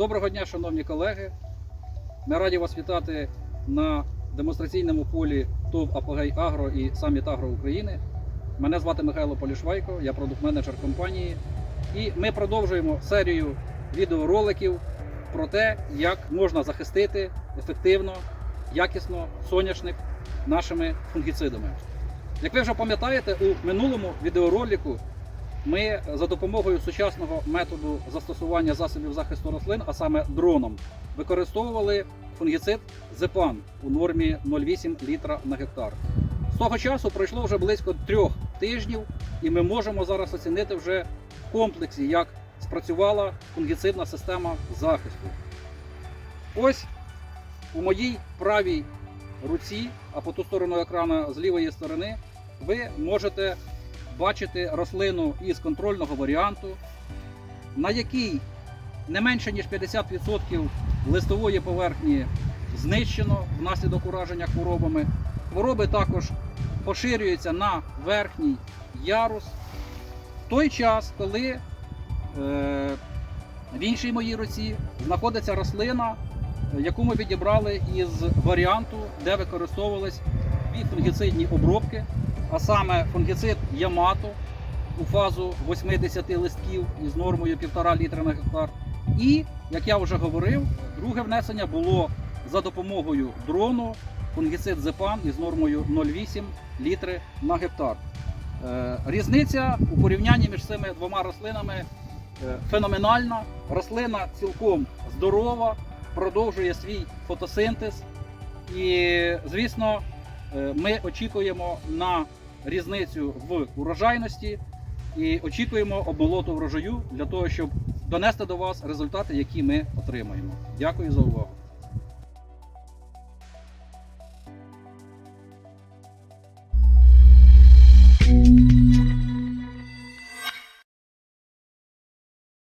Доброго дня, шановні колеги. Ми раді вас вітати на демонстраційному полі ТОВ Апогей Агро і Саміт Агро України. Мене звати Михайло Полішвайко, я продукт-менеджер компанії. І ми продовжуємо серію відеороликів про те, як можна захистити ефективно, якісно соняшник нашими фунгіцидами. Як ви вже пам'ятаєте, у минулому відеоролику ми за допомогою сучасного методу застосування засобів захисту рослин, а саме дроном, використовували фунгіцид Зепан у нормі 0,8 літра на гектар. З того часу пройшло вже близько трьох тижнів, і ми можемо зараз оцінити вже в комплексі, як спрацювала фунгіцидна система захисту. Ось у моїй правій руці, а по ту сторону екрана з лівої сторони, ви можете бачити рослину із контрольного варіанту, на якій не менше ніж 50% листової поверхні знищено внаслідок ураження хворобами. Хвороби також поширюються на верхній ярус. В той час, коли е, в іншій моїй руці знаходиться рослина, яку ми відібрали із варіанту, де використовувались дві фунгіцидні обробки, а саме фунгіцид Ямато у фазу 80 листків із нормою 1,5 літра на гектар. І, як я вже говорив, друге внесення було за допомогою дрону фунгіцид Зепан із нормою 0,8 літри на гектар. Е, Різниця у порівнянні між цими двома рослинами е, феноменальна. Рослина цілком здорова, продовжує свій фотосинтез. І, звісно, ми очікуємо на різницю в урожайності і очікуємо оболоту врожаю для того, щоб донести до вас результати, які ми отримаємо. Дякую за увагу.